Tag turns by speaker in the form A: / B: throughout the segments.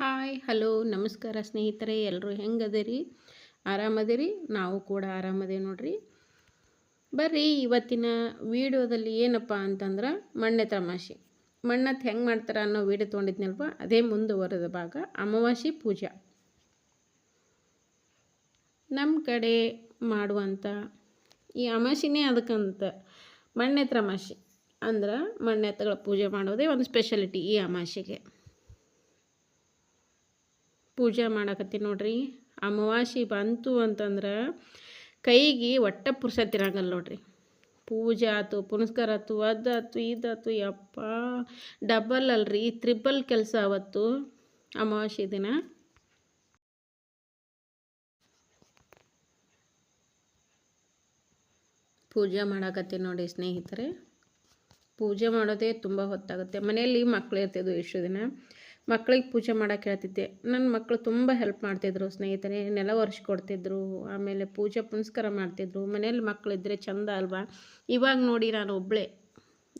A: Hi, hello, ನಮಸ್ಕಾರ ಸ್ನೇಹಿತರೆ ಎಲ್ಲರೂ ಹೆಂಗದಿರಿ? ಆರಾಮದಿರಿ? ನಾವು ಕೂಡ ಆರಾಮದೇವಿ ನೋಡ್ರಿ. ಬರ್ರಿ, ಇವತ್ತಿನ ವಿಡಿಯೋದಲ್ಲಿ ಏನಪ್ಪ ಅಂತಂದ್ರೆ ಮಣ್ಣೆ ತಮಾಷೆ. ಮಣ್ಣತ್ತು ಹೆಂಗೆ ಮಾಡ್ತಾರೆ ಅನ್ನೋ ವಿಡಿಯೋ ತೊಗೊಂಡಿದ್ನಲ್ವ? ಅದೇ ಮುಂದುವರೆದ ಭಾಗ, ಅಮಾವಾಸ್ಯೆ ಪೂಜಾ. ನಮ್ಮ ಕಡೆ ಮಾಡುವಂಥ ಈ ಅಮಾಸಿನೇ ಅದಕ್ಕಂತ ಮಣ್ಣೆ ತಮಾಷೆ. ಅಂದ್ರೆ ಮಣ್ಣೆತ್ತಗಳ ಪೂಜೆ ಮಾಡೋದೇ ಒಂದು ಸ್ಪೆಷಾಲಿಟಿ ಈ ಅಮಾವಾಸ್ಯೆಗೆ ಪೂಜೆ ಮಾಡಕತ್ತೀನಿ ನೋಡ್ರಿ. ಅಮಾವಾಸ್ಯೆ ಬಂತು ಅಂತಂದ್ರೆ ಕೈಗೆ ಒಟ್ಟ ಪುರ್ಸತ್ತಿರಂಗಲ್ಲ ನೋಡ್ರಿ. ಪೂಜೆ ಆಯ್ತು ಪುನಸ್ಕಾರ ಆಯ್ತು ಅದಾಯ್ತು ಇದಾಯ್ತು ಯಪ್ಪ. ಡಬಲ್ ಅಲ್ರಿ ತ್ರಿಬಲ್ ಕೆಲಸ ಅವತ್ತು ಅಮಾವಾಸ್ಯೆ ದಿನ. ಪೂಜೆ ಮಾಡಾಕತ್ತೀನಿ ನೋಡಿ ಸ್ನೇಹಿತರೆ. ಪೂಜೆ ಮಾಡೋದೇ ತುಂಬ ಹೊತ್ತಾಗುತ್ತೆ. ಮನೆಯಲ್ಲಿ ಮಕ್ಕಳು ಇರ್ತಿದ್ವು ಇಷ್ಟು ದಿನ. ಮಕ್ಳಿಗೆ ಪೂಜೆ ಮಾಡೋಕೆ ಹೇಳ್ತಿದ್ದೆ. ನನ್ನ ಮಕ್ಕಳು ತುಂಬ ಹೆಲ್ಪ್ ಮಾಡ್ತಿದ್ರು ಸ್ನೇಹಿತರೆ, ನೆಲ ಒರೆಸ್ಕೊಡ್ತಿದ್ರು ಆಮೇಲೆ ಪೂಜೆ ಪುನಸ್ಕಾರ ಮಾಡ್ತಿದ್ರು. ಮನೇಲಿ ಮಕ್ಕಳಿದ್ರೆ ಚಂದ ಅಲ್ವಾ? ಇವಾಗ ನೋಡಿ ನಾನು ಒಬ್ಬಳೇ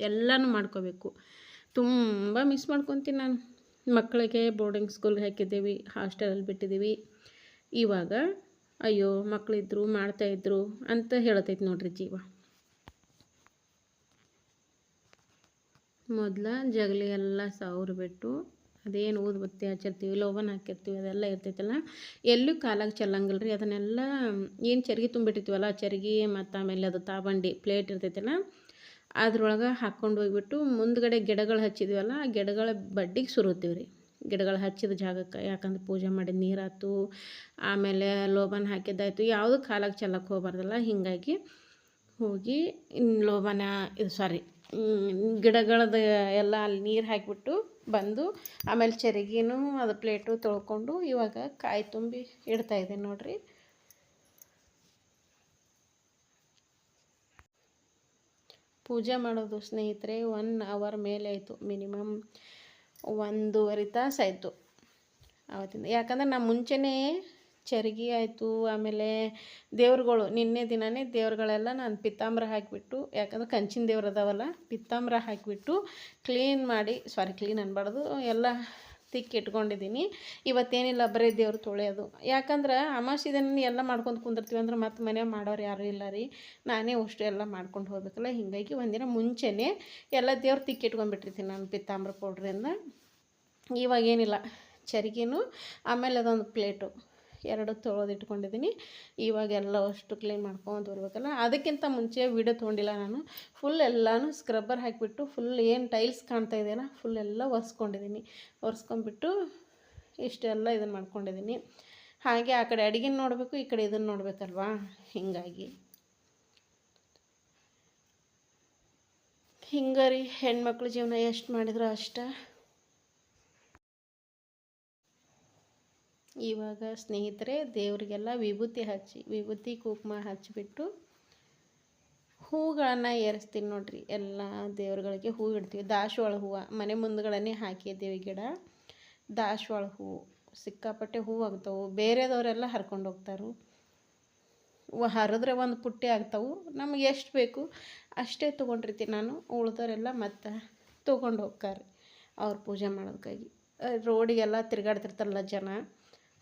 A: ಎಲ್ಲನೂ ಮಾಡ್ಕೋಬೇಕು. ತುಂಬ ಮಿಸ್ ಮಾಡ್ಕೊತೀನಿ ನಾನು. ಮಕ್ಕಳಿಗೆ ಬೋರ್ಡಿಂಗ್ ಸ್ಕೂಲ್ಗೆ ಹಾಕಿದ್ದೀವಿ ಹಾಸ್ಟೆಲಲ್ಲಿ ಬಿಟ್ಟಿದ್ದೀವಿ. ಇವಾಗ ಅಯ್ಯೋ ಮಕ್ಕಳಿದ್ರು ಮಾಡ್ತಾಯಿದ್ರು ಅಂತ ಹೇಳ್ತೈತೆ ನೋಡ್ರಿ ಜೀವ. ಮೊದಲ ಜಗಲಿ ಎಲ್ಲ ಸಾವಿರ ಬಿಟ್ಟು ಅದೇನು ಊದುಬತ್ತಿ ಹಚ್ಚಿರ್ತೀವಿ ಲೋಬನ್ ಹಾಕಿರ್ತೀವಿ, ಅದೆಲ್ಲ ಇರ್ತೈತಲ್ಲ. ಎಲ್ಲೂ ಕಾಲಾಗ ಚೆಲ್ಲಂಗಿಲ್ಲ ರೀ, ಅದನ್ನೆಲ್ಲ ಏನು ಚರ್ಗಿ ತುಂಬಿಟ್ಟಿರ್ತೀವಲ್ಲ ಚರ್ಗಿ ಮತ್ತು ಆಮೇಲೆ ಅದು ತಾಬಂಡಿ ಪ್ಲೇಟ್ ಇರ್ತೈತಲ್ಲ, ಅದ್ರೊಳಗೆ ಹಾಕ್ಕೊಂಡು ಹೋಗ್ಬಿಟ್ಟು ಮುಂದ್ಗಡೆ ಗಿಡಗಳು ಹಚ್ಚಿದ್ವಲ್ಲ, ಆ ಗಿಡಗಳ ಬಡ್ಡಿಗೆ ಸುರುತ್ತೀವಿ ರೀ. ಗಿಡಗಳು ಹಚ್ಚಿದ ಜಾಗಕ್ಕೆ, ಯಾಕಂದ್ರೆ ಪೂಜೆ ಮಾಡಿದ ನೀರಾಯ್ತು ಆಮೇಲೆ ಲೋಬನ್ ಹಾಕಿದ್ದಾಯ್ತು, ಯಾವುದು ಕಾಲಾಗ ಚೆಲ್ಲಕ್ಕೆ ಹೋಗ್ಬಾರ್ದಲ್ಲ, ಹೀಗಾಗಿ ಹೋಗಿ ಲೋಬನ ಇದು ಸಾರಿ ಗಿಡಗಳದ್ದು ಎಲ್ಲ ಅಲ್ಲಿ ನೀರು ಹಾಕಿಬಿಟ್ಟು ಬಂದು ಆಮೇಲೆ ಚರಿಗಿನೂ ಅದು ಪ್ಲೇಟು ತೊಳ್ಕೊಂಡು ಇವಾಗ ಕಾಯಿ ತುಂಬಿ ಇಡ್ತಾ ಇದ್ದೀನಿ ನೋಡಿರಿ. ಪೂಜೆ ಮಾಡೋದು ಸ್ನೇಹಿತರೆ ಒನ್ ಅವರ್ ಮೇಲೆ ಆಯಿತು. ಮಿನಿಮಮ್ ಒಂದೂವರೆ ತಾಸು ಆಯಿತು. ಆವತ್ತಿಂದ ಯಾಕಂದ್ರೆ ನಾನು ಮುಂಚೆನೇ ಚರ್ಗಿ ಆಯಿತು, ಆಮೇಲೆ ದೇವ್ರುಗಳು, ನಿನ್ನೆ ದಿನವೇ ದೇವ್ರುಗಳೆಲ್ಲ ನಾನು ಪಿತ್ತಾಂಬ್ರ ಹಾಕಿಬಿಟ್ಟು, ಯಾಕಂದ್ರೆ ಕಂಚಿನ ದೇವ್ರು ಅದಾವಲ್ಲ ಪಿತ್ತಾಂಬ್ರ ಹಾಕಿಬಿಟ್ಟು ಕ್ಲೀನ್ ಮಾಡಿ ಸಾರಿ ಕ್ಲೀನ್ ಅನ್ಬಾರ್ದು, ಎಲ್ಲ ತಿಕ್ಕಿಟ್ಕೊಂಡಿದ್ದೀನಿ ಇವತ್ತೇನಿಲ್ಲ, ಬರೀ ದೇವ್ರು ತೊಳೆಯೋದು ಯಾಕಂದ್ರೆ ಅಮಾಸಿ ದಿನ ಎಲ್ಲ ಮಾಡ್ಕೊಂಡು ಕುಂದಿರ್ತೀವಿ ಅಂದ್ರೆ ಮತ್ತೆ ಮನೆ ಮಾಡೋರು ಯಾರೂ ಇಲ್ಲ ರೀ. ನಾನೇ ಅಷ್ಟು ಎಲ್ಲ ಮಾಡ್ಕೊಂಡು ಹೋಗ್ಬೇಕಲ್ಲ, ಹೀಗಾಗಿ ಒಂದಿನ ಮುಂಚೆನೇ ಎಲ್ಲ ದೇವ್ರು ತಿಕ್ಕಿ ಇಟ್ಕೊಂಡ್ಬಿಟ್ಟಿರ್ತೀನಿ ನಾನು ಪಿತ್ತಾಂಬ್ರ ಪೌಡ್ರಿಂದ ಇವಾಗೇನಿಲ್ಲ, ಚರಿಗೆನೂ, ಆಮೇಲೆ ಅದೊಂದು ಪ್ಲೇಟು ಎರಡು ತೊಳೆದು ಇಟ್ಕೊಂಡಿದ್ದೀನಿ ಇವಾಗ ಎಲ್ಲ ಅಷ್ಟು ಕ್ಲೀನ್ ಮಾಡ್ಕೊಂಡು ಬರ್ಬೇಕಲ್ಲ. ಅದಕ್ಕಿಂತ ಮುಂಚೆ ವಿಡಿಯೋ ತೊಗೊಂಡಿಲ್ಲ ನಾನು. ಫುಲ್ ಎಲ್ಲನೂ ಸ್ಕ್ರಬ್ಬರ್ ಹಾಕಿಬಿಟ್ಟು ಫುಲ್ ಏನು ಟೈಲ್ಸ್ ಕಾಣ್ತಾ ಇದೆಯಲ್ಲ ಫುಲ್ ಎಲ್ಲ ಒರೆಸ್ಕೊಂಡಿದ್ದೀನಿ. ಒರೆಸ್ಕೊಂಡ್ಬಿಟ್ಟು ಇಷ್ಟೆಲ್ಲ ಇದನ್ನು ಮಾಡ್ಕೊಂಡಿದ್ದೀನಿ. ಹಾಗೆ ಆ ಕಡೆ ಅಡುಗೆ ನೋಡಬೇಕು, ಈ ಕಡೆ ಇದನ್ನು ನೋಡಬೇಕಲ್ವಾ? ಹೀಗಾಗಿ. ಹಿಂಗೆ ರೀ ಹೆಣ್ಮಕ್ಳ ಜೀವನ ಎಷ್ಟು ಮಾಡಿದ್ರು ಅಷ್ಟ ಇವಾಗ ಸ್ನೇಹಿತರೆ, ದೇವರಿಗೆಲ್ಲ ವಿಭೂತಿ ಹಚ್ಚಿ, ವಿಭೂತಿ ಕುಂಕುಮ ಹಚ್ಚಿಬಿಟ್ಟು ಹೂಗಳನ್ನು ಏರಿಸ್ತೀನಿ ನೋಡ್ರಿ. ಎಲ್ಲ ದೇವ್ರುಗಳಿಗೆ ಹೂ ಇಡ್ತೀವಿ. ದಾಸವಾಳ ಹೂವು, ಮನೆ ಮುಂದ್ಗಡೆ ಹಾಕಿದ್ದೀವಿ ಗಿಡ. ದಾಸವಾಳ ಹೂವು ಸಿಕ್ಕಾಪಟ್ಟೆ ಹೂವು ಆಗ್ತಾವೆ. ಬೇರೆದವರೆಲ್ಲ ಹರ್ಕೊಂಡು ಹೋಗ್ತಾರೆ. ಹರಿದ್ರೆ ಒಂದು ಪುಟ್ಟಿ ಆಗ್ತವೆ. ನಮಗೆ ಎಷ್ಟು ಬೇಕು ಅಷ್ಟೇ ತೊಗೊಂಡಿರ್ತೀನಿ ನಾನು. ಉಳ್ದವರೆಲ್ಲ ಮತ್ತೆ ತೊಗೊಂಡು ಹೋಗ್ತಾರೆ ಅವ್ರು ಪೂಜೆ ಮಾಡೋದಕ್ಕಾಗಿ ರೋಡಿಗೆಲ್ಲ ತಿರುಗಾಡ್ತಿರ್ತಾರಲ್ಲ ಜನ.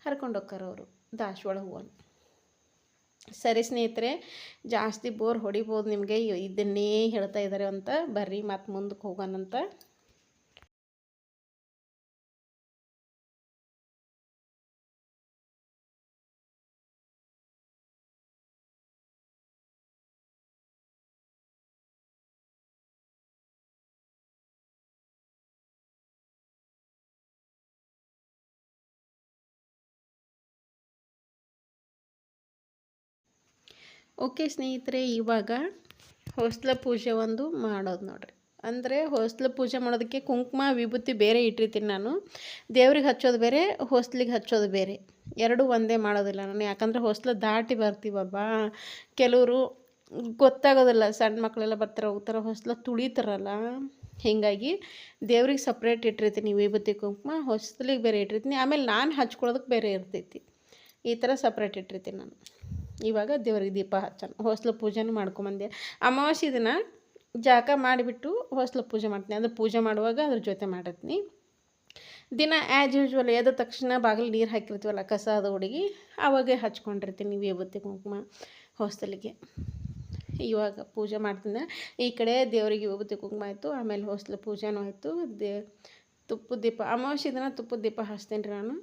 A: ಹರ್ಕೊಂಡು ಹೋಗ್ತಾರವರು ದಾಸವಾಳ ಹೂವನ್ನು ಸರಿ ಸ್ನೇಹಿತರೆ, ಜಾಸ್ತಿ ಬೋರ್ ಹೊಡಿಬೋದು ನಿಮಗೆ, ಇದನ್ನೇ ಹೇಳ್ತಾ ಇದ್ದಾರೆ ಅಂತ ಬರ್ರಿ ಮತ್ತು ಮುಂದಕ್ಕೆ ಹೋಗೋಣಂತ. ಓಕೆ ಸ್ನೇಹಿತರೆ, ಇವಾಗ ಹೊಸ್ಲ ಪೂಜೆ ಒಂದು ಮಾಡೋದು ನೋಡ್ರಿ. ಅಂದರೆ ಹೊಸ್ಲ ಪೂಜೆ ಮಾಡೋದಕ್ಕೆ ಕುಂಕುಮ, ವಿಭೂತಿ ಬೇರೆ ಇಟ್ಟಿರ್ತೀನಿ ನಾನು. ದೇವ್ರಿಗೆ ಹಚ್ಚೋದು ಬೇರೆ, ಹೊಸ್ಲಿಗೆ ಹಚ್ಚೋದು ಬೇರೆ. ಎರಡೂ ಒಂದೇ ಮಾಡೋದಿಲ್ಲ ನಾನು. ಯಾಕಂದರೆ ಹೊಸ್ಲು ದಾಟಿ ಬರ್ತೀವಲ್ವಾ? ಕೆಲವರು ಗೊತ್ತಾಗೋದಿಲ್ಲ, ಸಣ್ಣ ಮಕ್ಕಳೆಲ್ಲ ಬರ್ತಾರೆ ಹೋಗ್ತಾರೆ ಹೊಸ್ಲ ತುಳಿತಾರಲ್ಲ. ಹೀಗಾಗಿ ದೇವ್ರಿಗೆ ಸಪ್ರೇಟ್ ಇಟ್ಟಿರ್ತೀನಿ, ವಿಭೂತಿ, ಕುಂಕುಮ, ಹೊಸ್ಲಿಗೆ ಬೇರೆ ಇಟ್ಟಿರ್ತೀನಿ. ಆಮೇಲೆ ನಾನು ಹಚ್ಕೊಳ್ಳೋದಕ್ಕೆ ಬೇರೆ ಇರ್ತೈತಿ. ಈ ಥರ ಸಪ್ರೇಟ್ ಇಟ್ಟಿರ್ತೀನಿ ನಾನು. ಇವಾಗ ದೇವ್ರಿಗೆ ದೀಪ ಹಚ್ಚೋಣ, ಹೊಸ್ಲು ಪೂಜೆನೂ ಮಾಡ್ಕೊಂಬಂದೆ. ಅಮಾವಾಸ್ಯೆ ದಿನ ಜಾಕ ಮಾಡಿಬಿಟ್ಟು ಹೊಸ್ಲು ಪೂಜೆ ಮಾಡ್ತೀನಿ. ಅಂದರೆ ಪೂಜೆ ಮಾಡುವಾಗ ಅದ್ರ ಜೊತೆ ಮಾಡಿರ್ತೀನಿ. ದಿನ ಆ್ಯಸ್ ಯೂಶ್ವಲ್ ಎದ್ದ ತಕ್ಷಣ ಬಾಗಿಲು ನೀರು ಹಾಕಿರ್ತೀವಲ್ಲ, ಕಸ ಅದು ಹುಡುಗಿ, ಅವಾಗೆ ಹಚ್ಕೊಂಡಿರ್ತೀನಿ ವಿಭೂತಿ ಕುಂಕುಮ ಹೊಸ್ತಲಿಗೆ ಇವಾಗ ಪೂಜೆ ಮಾಡ್ತೀನಿ ಈ ಕಡೆ ದೇವರಿಗೆ ವಿಭೂತಿ ಕುಂಕುಮ ಆಯಿತು, ಆಮೇಲೆ ಹೊಸ್ಲು ಪೂಜೆನೂ ಆಯಿತು. ದೇ ತುಪ್ಪದ ದೀಪ, ಅಮಾವಾಸ್ಯೆ ದಿನ ತುಪ್ಪದ ದೀಪ ಹಚ್ತೀನಿ ರೀ ನಾನು.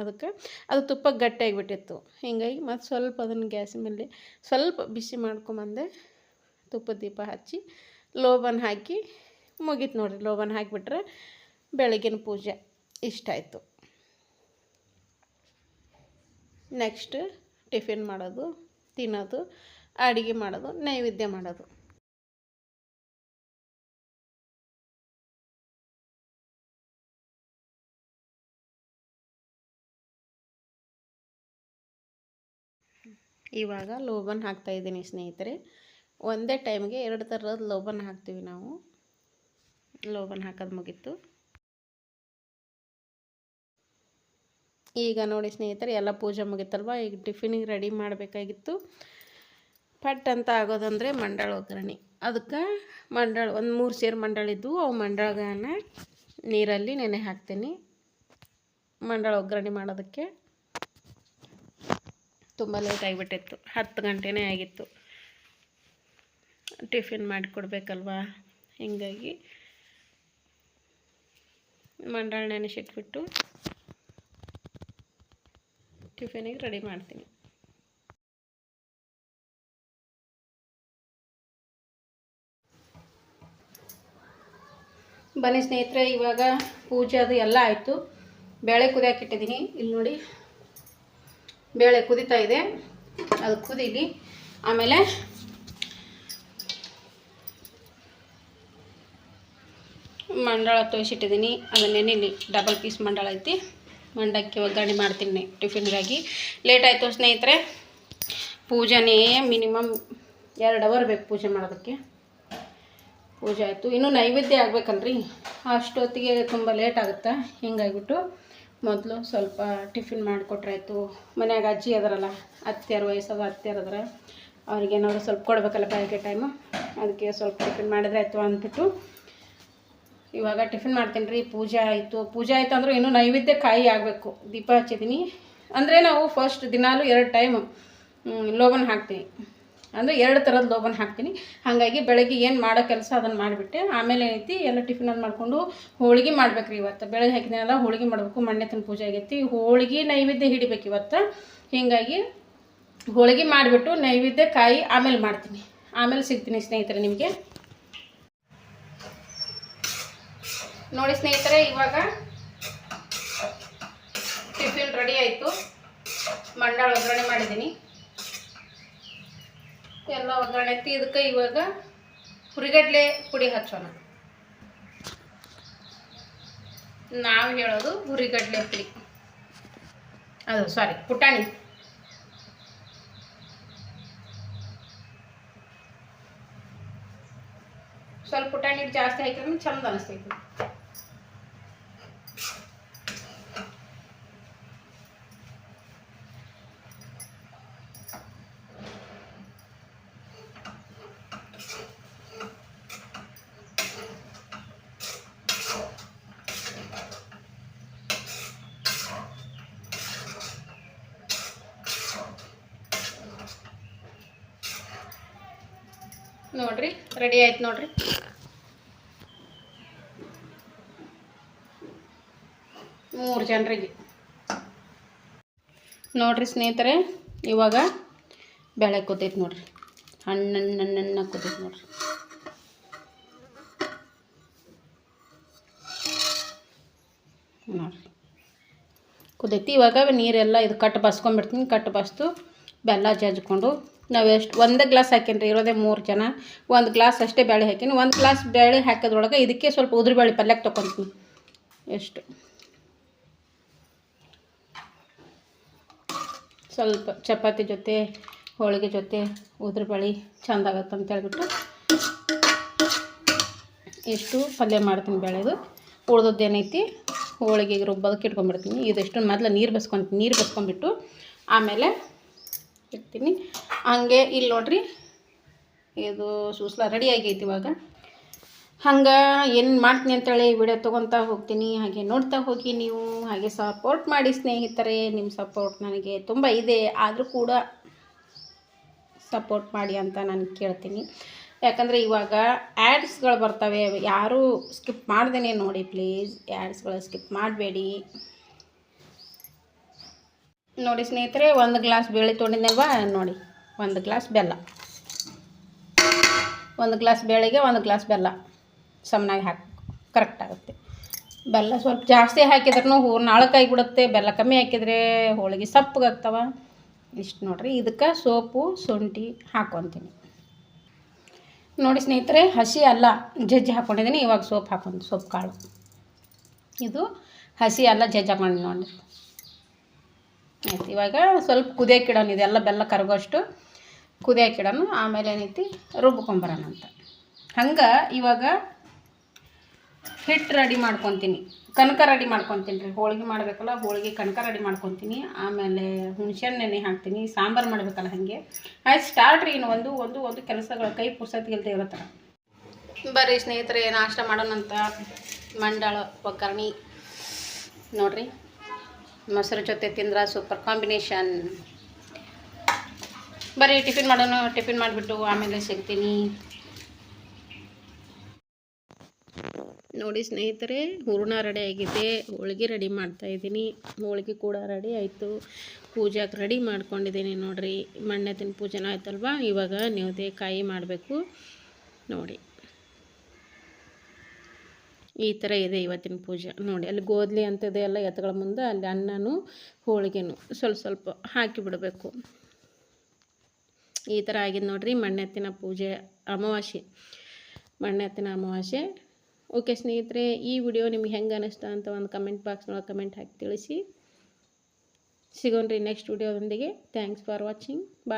A: ಅದಕ್ಕೆ ಅದು ತುಪ್ಪ ಗಟ್ಟಿಯಾಗಿಬಿಟ್ಟಿತ್ತು. ಹಿಂಗಾಗಿ ಮತ್ತು ಸ್ವಲ್ಪ ಅದನ್ನು ಗ್ಯಾಸ್ ಮೇಲೆ ಸ್ವಲ್ಪ ಬಿಸಿ ಮಾಡ್ಕೊಂಬಂದೆ ತುಪ್ಪ ದೀಪ ಹಚ್ಚಿ ಲೋಬನ್ ಹಾಕಿ ಮುಗೀತು ನೋಡಿರಿ. ಲೋಬನ್ ಹಾಕಿಬಿಟ್ರೆ ಬೆಳಗಿನ ಪೂಜೆ ಇಷ್ಟ ಆಯಿತು. ನೆಕ್ಸ್ಟ್ ಟಿಫಿನ್ ಮಾಡೋದು, ತಿನ್ನೋದು, ಅಡುಗೆ ಮಾಡೋದು, ನೈವೇದ್ಯ ಮಾಡೋದು. ಇವಾಗ ಲೋಬನ್ ಹಾಕ್ತಾಯಿದ್ದೀನಿ ಸ್ನೇಹಿತರೆ. ಒಂದೇ ಟೈಮ್ಗೆ ಎರಡು ಥರದ ಲೋಬನ್ ಹಾಕ್ತೀವಿ ನಾವು. ಲೋಬನ್ ಹಾಕೋದು ಮುಗೀತು. ಈಗ ನೋಡಿ ಸ್ನೇಹಿತರೆ, ಎಲ್ಲ ಪೂಜೆ ಮುಗಿತಲ್ವ? ಈಗ ಟಿಫಿನಿಗೆ ರೆಡಿ ಮಾಡಬೇಕಾಗಿತ್ತು. ಪಟ್ ಅಂತ ಆಗೋದಂದರೆ ಮಂಡಳ ಒಗ್ಗರಣೆ. ಅದಕ್ಕೆ ಮಂಡಳ, ಒಂದು ಮೂರು ಸೇರು ಮಂಡಳಿದ್ದು ಅವು ಮಂಡಾಳನ ನೀರಲ್ಲಿ ನೆನೆ ಹಾಕ್ತೀನಿ. ಮಂಡಳ ಒಗ್ಗರಣೆ ಮಾಡೋದಕ್ಕೆ. ತುಂಬ ಲೇಟ್ ಆಗಿಬಿಟ್ಟಿತ್ತು. ಹತ್ತು ಗಂಟೆನೇ ಆಗಿತ್ತು. ಟಿಫಿನ್ ಮಾಡಿಕೊಡ್ಬೇಕಲ್ವಾ ಹೀಗಾಗಿ ಮಂಡಾಳ ನೆನೆಸಿಟ್ಬಿಟ್ಟು ಟಿಫಿನಿಗೆ ರೆಡಿ ಮಾಡ್ತೀನಿ. ಬನ್ನಿ ಸ್ನೇಹಿತರೆ, ಇವಾಗ ಪೂಜೆ ಅದು ಎಲ್ಲ ಆಯಿತು. ಬೇಳೆ ಕುದಿಯಾಕಿಟ್ಟಿದ್ದೀನಿ ಇಲ್ಲಿ ನೋಡಿ ಬೇಳೆ ಕುದೀತಾ ಇದೆ. ಅದು ಕುದೀಲಿ. ಆಮೇಲೆ ಮಂಡಾಳ ತೋಯಿಸಿಟ್ಟಿದ್ದೀನಿ. ಅದು ನೆನೆಲಿ ಡಬಲ್ ಪೀಸ್ ಮಂಡಾಳ ಐತಿ. ಮಂಡಕ್ಕಿ ಒಗ್ಗರಣೆ ಮಾಡ್ತೀನಿ ಟಿಫಿನ್ಗಾಗಿ ಲೇಟ್ ಆಯಿತು ಸ್ನೇಹಿತರೆ. ಪೂಜೆನೇ ಮಿನಿಮಮ್ ಎರಡು ಅವರ್ ಬೇಕು ಪೂಜೆ ಮಾಡೋದಕ್ಕೆ. ಪೂಜೆ ಆಯಿತು. ಇನ್ನೂ ನೈವೇದ್ಯ ಆಗ್ಬೇಕಲ್ರಿ ಅಷ್ಟೊತ್ತಿಗೆ ತುಂಬ ಲೇಟ್ ಆಗುತ್ತೆ? ಹಿಂಗಾಗಿಬಿಟ್ಟು ಮೊದಲು ಸ್ವಲ್ಪ ಟಿಫಿನ್ ಮಾಡಿಕೊಟ್ರಾಯ್ತು. ಮನ್ಯಾಗ ಅಜ್ಜಿ ಅದರಲ್ಲ, ಅತ್ತೆಯರು, ವಯಸ್ಸಾದ ಅತ್ತೆಯರು ಅವ್ರಿಗೆ ಅವ್ರಿಗೇನಾದ್ರು ಸ್ವಲ್ಪ ಕೊಡಬೇಕಲ್ಲ ಬೆಳಗ್ಗೆ ಟೈಮು ಅದಕ್ಕೆ ಸ್ವಲ್ಪ ಟಿಫಿನ್ ಮಾಡಿದ್ರೆ ಆಯಿತು ಅಂದ್ಬಿಟ್ಟು ಇವಾಗ ಟಿಫಿನ್ ಮಾಡ್ತೀನಿ ರೀ ಪೂಜೆ ಆಯಿತು. ಪೂಜೆ ಆಯಿತು ಅಂದ್ರೆ ಇನ್ನೂ ನೈವೇದ್ಯ ಕಾಯಿ ಆಗಬೇಕು. ದೀಪ ಹಚ್ಚಿದ್ದೀನಿ ಅಂದರೆ ನಾವು ಫಸ್ಟ್ ದಿನಾಲು ಎರಡು ಟೈಮ್ ಲೋಗನ್ ಹಾಕ್ತೀನಿ ಅಂದರೆ ಎರಡು ಥರದ ಲೋಬನ್ ಹಾಕ್ತೀನಿ. ಹಾಗಾಗಿ ಬೆಳಗ್ಗೆ ಏನು ಮಾಡೋ ಕೆಲಸ ಅದನ್ನು ಮಾಡಿಬಿಟ್ಟೆ. ಆಮೇಲೆ ಏನೈತಿ, ಎಲ್ಲ ಟಿಫಿನ್ ಅದು ಮಾಡಿಕೊಂಡು ಹೋಳಿಗೆ ಮಾಡ್ಬೇಕು ರೀ ಇವತ್ತು. ಬೆಳಗ್ಗೆ ಹಾಕಿದ್ದೀನಲ್ಲ ಹೋಳಿಗೆ ಮಾಡಬೇಕು. ಮಣ್ಣೆತನ ಪೂಜೆ ಆಗೈತಿ. ಹೋಳಿಗೆ ನೈವೇದ್ಯ ಹಿಡಿಬೇಕು ಇವತ್ತು. ಹೀಗಾಗಿ ಹೋಳಿಗೆ ಮಾಡಿಬಿಟ್ಟು ನೈವೇದ್ಯ ಕಾಯಿ ಆಮೇಲೆ ಮಾಡ್ತೀನಿ. ಆಮೇಲೆ ಸಿಗ್ತೀನಿ ಸ್ನೇಹಿತರೆ ನಿಮಗೆ. ನೋಡಿ ಸ್ನೇಹಿತರೆ, ಇವಾಗ ಟಿಫಿನ್ ರೆಡಿ ಆಯಿತು. ಮಂಡಾಳ ಒಗ್ಗರಣೆ ಮಾಡಿದ್ದೀನಿ. ಎಲ್ಲ ಒಗ್ಗರಣೆ ಐತಿ. ಇದಕ್ಕೆ ಇವಾಗ ಹುರಿಗಡ್ಲೆ ಪುಡಿ ಹಚ್ಚೋಣ. ನಾವು ಹೇಳೋದು ಹುರಿಗಡ್ಲೆ ಪುಡಿ. ಅದು ಸಾರಿ ಪುಟಾಣಿ. ಸ್ವಲ್ಪ ಪುಟಾಣಿ ಜಾಸ್ತಿ ಹಾಕಿದ್ರೆ ಚಂದ ಅನಿಸ್ತೈತಿ. ನೋಡ್ರಿ ರೆಡಿ ಆಯ್ತು ನೋಡ್ರಿ. ಮೂರು ಜನರಿಗೆ. ನೋಡ್ರಿ ಸ್ನೇಹಿತರೆ, ಇವಾಗ ಬೆಳೆ ಕೂತೈತೆ ನೋಡ್ರಿ. ಹಣ್ಣಣ್ಣಣ್ಣ ಕೂತೈತೆ ನೋಡ್ರಿ. ನೋಡ್ರಿ. ಕುದೈತಿ ಇವಾಗ ನೀರೆಲ್ಲ ಇದು ಕಟ್ಟು ಬಸ್ಕೊಂಬಿಡ್ತೀನಿ ಕಟ್ಟು ಬಸ್ದು ಬೆಲ್ಲ ಜಜ್ಕೊಂಡು ನಾವು ಎಷ್ಟು, ಒಂದೇ ಗ್ಲಾಸ್ ಹಾಕೀನಿ ಇರೋದೇ ಮೂರು ಜನ. ಒಂದು ಗ್ಲಾಸ್ ಅಷ್ಟೇ ಬೇಳೆ ಹಾಕೀನಿ. ಒಂದು ಗ್ಲಾಸ್ ಬೇಳೆ ಹಾಕೋದ್ರೊಳಗೆ ಇದಕ್ಕೆ ಸ್ವಲ್ಪ ಉದ್ರಿಬೇಳೆ ಬೇಳೆ ಪಲ್ಯಕ್ಕೆ ತೊಗೊತೀನಿ ಎಷ್ಟು. ಸ್ವಲ್ಪ ಚಪಾತಿ ಜೊತೆ, ಹೋಳಿಗೆ ಜೊತೆ, ಉದುರು ಬೇಳೆ ಚಂದ ಆಗುತ್ತೆ ಅಂತ ಹೇಳ್ಬಿಟ್ಟು ಇಷ್ಟು ಪಲ್ಯ ಮಾಡ್ತೀನಿ ಬೇಳೆದು ಉಳ್ದದ್ದು ಏನೈತಿ? ಹೋಳಿಗೆ ರುಬ್ಬೋದಕ್ಕೆ ಇಟ್ಕೊಂಡ್ಬಿಡ್ತೀನಿ. ಇದಷ್ಟು ಮೊದಲು ನೀರು ಬಸ್ಕೊತೀನಿ ನೀರು ಬಸ್ಕೊಂಡ್ಬಿಟ್ಟು ಆಮೇಲೆ ಇಡ್ತೀನಿ. ಹಂಗೆ ಇಲ್ಲಿ ನೋಡ್ರಿ. ಇದು ಸೂಸ್ಲ ರೆಡಿ ಆಗೈತಿ ಇವಾಗ. ಹಂಗೆ ಏನು ಮಾಡ್ತೀನಿ ಅಂತೇಳಿ ವಿಡಿಯೋ ತೊಗೊತಾ ಹೋಗ್ತೀನಿ. ಹಾಗೆ ನೋಡ್ತಾ ಹೋಗಿ ನೀವು. ಹಾಗೆ ಸಪೋರ್ಟ್ ಮಾಡಿ ಸ್ನೇಹಿತರೆ ನಿಮ್ಮ ಸಪೋರ್ಟ್ ನನಗೆ ತುಂಬ ಇದೆ. ಆದರೂ ಕೂಡ ಸಪೋರ್ಟ್ ಮಾಡಿ ಅಂತ ನಾನು ಕೇಳ್ತೀನಿ. ಯಾಕಂದರೆ ಇವಾಗ ಆ್ಯಡ್ಸ್ಗಳು ಬರ್ತವೆ. ಯಾರೂ ಸ್ಕಿಪ್ ಮಾಡ್ದೇ ನೋಡಿ ಪ್ಲೀಸ್ ಆ್ಯಡ್ಸ್ಗಳು ಸ್ಕಿಪ್ ಮಾಡಬೇಡಿ. ನೋಡಿ ಸ್ನೇಹಿತರೆ, ಒಂದು ಗ್ಲಾಸ್ ಬೇಳೆ ತೊಗೊಂಡಿದ್ದಲ್ವಾ ನೋಡಿ. ಒಂದು ಗ್ಲಾಸ್ ಬೆಲ್ಲ. ಒಂದು ಗ್ಲಾಸ್ ಬೇಳೆಗೆ ಒಂದು ಗ್ಲಾಸ್ ಬೆಲ್ಲ ಸಮನಾಗಿ ಹಾಕಿ ಕರೆಕ್ಟ್ ಆಗುತ್ತೆ. ಬೆಲ್ಲ ಸ್ವಲ್ಪ ಜಾಸ್ತಿ ಹಾಕಿದ್ರೂ ಹೂ ನಾಳಕಾಯಿ ಬಿಡುತ್ತೆ. ಬೆಲ್ಲ ಕಮ್ಮಿ ಹಾಕಿದರೆ ಹೋಳಿಗೆ ಸಪ್ಪಗಾಗ್ತವೆ. ಇಷ್ಟು ನೋಡಿರಿ, ಇದಕ್ಕೆ ಸೋಪು, ಶುಂಠಿ ಹಾಕ್ಕೊತೀನಿ ನೋಡಿ ಸ್ನೇಹಿತರೆ, ಹಸಿ ಅಲ್ಲ, ಜಜ್ಜಿ ಹಾಕ್ಕೊಂಡಿದ್ದೀನಿ ಇವಾಗ ಸೋಪ್ ಹಾಕೊಂಡು, ಸೋಪ್ ಕಾಳು. ಇದು ಹಸಿ ಅಲ್ಲ, ಜಜ್ಜಿ ಹಾಕೊಂಡು ನೋಡಿ ಆಯ್ತು, ಇವಾಗ ಸ್ವಲ್ಪ ಕುದಿಯೋಕೆ ಇಡೋಣ. ಇದೆಲ್ಲ ಬೆಲ್ಲ ಕರಗೋಷ್ಟು ಕುದಿಯೋಕೆ ಇಡೋಣ ಆಮೇಲೆ ಏನೈತಿ ರುಬ್ಕೊಂಬರೋಣ ಅಂತ ಹಂಗೆ ಇವಾಗ ಹಿಟ್ಟು ರೆಡಿ ಮಾಡ್ಕೊತೀನಿ. ಕನಕ ರೆಡಿ ಮಾಡ್ಕೊತೀನಿ ರೀ ಹೋಳಿಗೆ ಮಾಡಬೇಕಲ್ಲ, ಹೋಳಿಗೆ ಕನಕ ರೆಡಿ ಮಾಡ್ಕೊತೀನಿ. ಆಮೇಲೆ ಹುಣ್ಸೆಹಣ್ಣು ನೆನೆ ಹಾಕ್ತೀನಿ. ಸಾಂಬಾರು ಮಾಡಬೇಕಲ್ಲ ಹಾಗೆ. ಆಯ್ತು ಸ್ಟಾರ್ಟ್ ರೀ ಇನ್ನು ಒಂದು ಒಂದು ಒಂದು ಕೆಲಸಗಳ. ಕೈ ಪುರ್ಸತ್ಗಿಲ್ದೆ ಇರೋ ಥರ ಬರ್ರಿ ಸ್ನೇಹಿತರೆ, ನಾಷ್ಟ ಮಾಡೋಣಂತ. ಮಂಡಾಳ, ಒಗ್ಗರಣೆ. ನೋಡ್ರಿ, ಮೊಸರು ಜೊತೆ ತಿಂದ್ರೆ ಸೂಪರ್ ಕಾಂಬಿನೇಷನ್ ಬರ್ರಿ ಟಿಫಿನ್ ಮಾಡೋಣ, ಟಿಫಿನ್ ಮಾಡಿಬಿಟ್ಟು ಆಮೇಲೆ ಸಿಗ್ತೀನಿ. ನೋಡಿ ಸ್ನೇಹಿತರೆ, ಹೂರ್ಣ ರೆಡಿ ಆಗಿದೆ. ಹೋಳಿಗೆ ರೆಡಿ ಮಾಡ್ತಾ ಇದ್ದೀನಿ. ಹೋಳಿಗೆ ಕೂಡ ರೆಡಿ ಆಯಿತು. ಪೂಜಾಕ್ಕೆ ರೆಡಿ ಮಾಡ್ಕೊಂಡಿದ್ದೀನಿ ನೋಡಿರಿ. ಮಣ್ಣೆತ್ತಿನ ಪೂಜೆನ ಆಯ್ತಲ್ವಾ? ಇವಾಗ ಕಾಯಿ ಮಾಡಬೇಕು. ನೋಡಿ. ಈ ಥರ ಇದೆ ಇವತ್ತಿನ ಪೂಜೆ. ನೋಡಿ, ಅಲ್ಲಿ ಗೋದ್ಲಿ ಅಂಥದ್ದೆಲ್ಲ ಎತ್ತುಗಳ ಮುಂದೆ, ಅಲ್ಲಿ ಅನ್ನನೂ, ಹೋಳಿಗೆನೂ ಸ್ವಲ್ಪ ಸ್ವಲ್ಪ ಹಾಕಿ ಬಿಡಬೇಕು. ಈ ಥರ ಆಗಿದೆ ನೋಡಿರಿ ಮಣ್ಣೆತ್ತಿನ ಪೂಜೆ ಅಮಾವಾಸ್ಯೆ. ಮಣ್ಣೆತ್ತಿನ ಅಮಾವಾಸ್ಯೆ. ಓಕೆ ಸ್ನೇಹಿತರೆ, ಈ ವಿಡಿಯೋ ನಿಮ್ಗೆ ಹೆಂಗೆ ಅನ್ನಿಸ್ತಾ ಅಂತ ಒಂದು ಕಮೆಂಟ್ ಬಾಕ್ಸ್ನೊಳಗೆ ಕಮೆಂಟ್ ಹಾಕಿ ತಿಳಿಸಿ. ಸಿಗೋಣ್ರಿ ನೆಕ್ಸ್ಟ್ ವಿಡಿಯೋದೊಂದಿಗೆ ಥ್ಯಾಂಕ್ಸ್ ಫಾರ್ ವಾಚಿಂಗ್ ಬಾಯ್